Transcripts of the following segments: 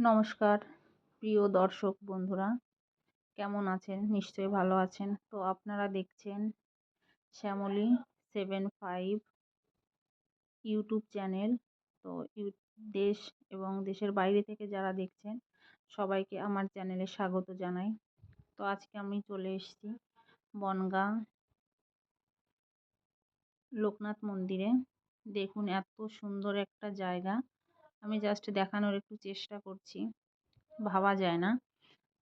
নমস্কার, প্রিয় দর্শক বন্ধুরা। কেমন আছেন? নিশ্চয়ই ভালো আছেন। তো আপনারা দেখছেন Shyamoli seven five YouTube channel. তো দেশ এবং দেশের বাইরে থেকে যারা দেখছেন, সবাইকে আমার চ্যানেলে স্বাগত জানাই। তো আজকে আমি চলে এসেছি বনগাঁ লোকনাথ মন্দিরে। দেখুন, এত সুন্দর একটা জায়গা। আমি জাস্ট দেখানোর একটু চেষ্টা করছি। ভাবা যায় না।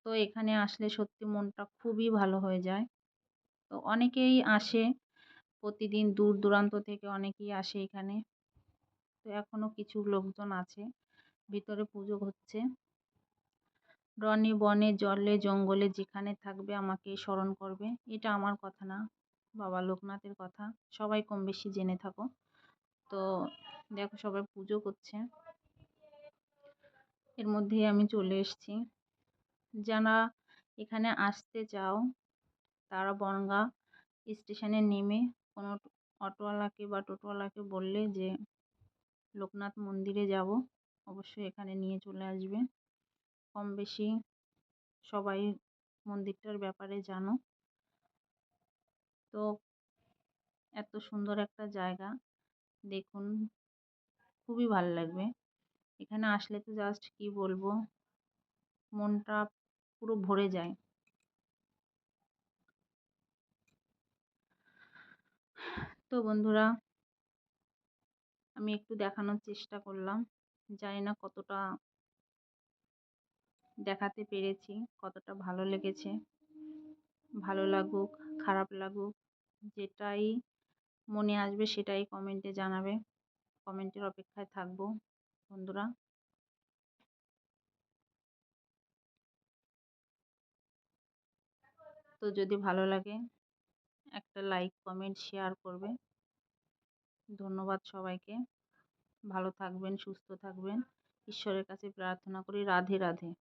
তো এখানে আসলে সত্যি মনটা খুবই ভালো হয়ে যায়। তো অনেকেই আসে, প্রতিদিন দূর দূরান্ত থেকে অনেকেই আসে এখানে। তো এখনও কিছু লোকজন আছে, ভিতরে পুজো হচ্ছে। রনে, বনে, জলে, জঙ্গলে যেখানে থাকবে আমাকে স্মরণ করবে। এটা আমার কথা না, বাবা লোকনাথের কথা। সবাই কম বেশি জেনে থাকো। তো দেখো সবাই পুজো করছে। এর মধ্যেই আমি চলে এসেছি। যারা এখানে আসতে চাও, তারা বনগাঁ স্টেশনে নেমে কোনো অটোওয়ালাকে বা টোটোওয়ালাকে বললে যে, লোকনাথ মন্দিরে যাব। অবশ্যই এখানে নিয়ে চলে আসবে। কম বেশি সবাই মন্দিরটার ব্যাপারে জানো। তো এত সুন্দর একটা জায়গা, দেখুন, খুবই ভালো লাগবে। এখানে আসলে তো জাস্ট কি বলব? মনটা পুরো ভরে যায়। তো বন্ধুরা, আমি একটু দেখানোর চেষ্টা করলাম। জানি না কতটা দেখাতে পেরেছি, কতটা ভালো লেগেছে। ভালো লাগুক, খারাপ লাগুক, যেটাই মনে আসবে সেটাই কমেন্টে জানাবে। কমেন্টের অপেক্ষায় থাকব। বন্ধুরা। তো যদি ভালো লাগে, একটা লাইক কমেন্ট শেয়ার করবে। ধন্যবাদ সবাইকে। ভালো থাকবেন, সুস্থ থাকবেন। ঈশ্বরের কাছে প্রার্থনা করি, রাধে রাধে।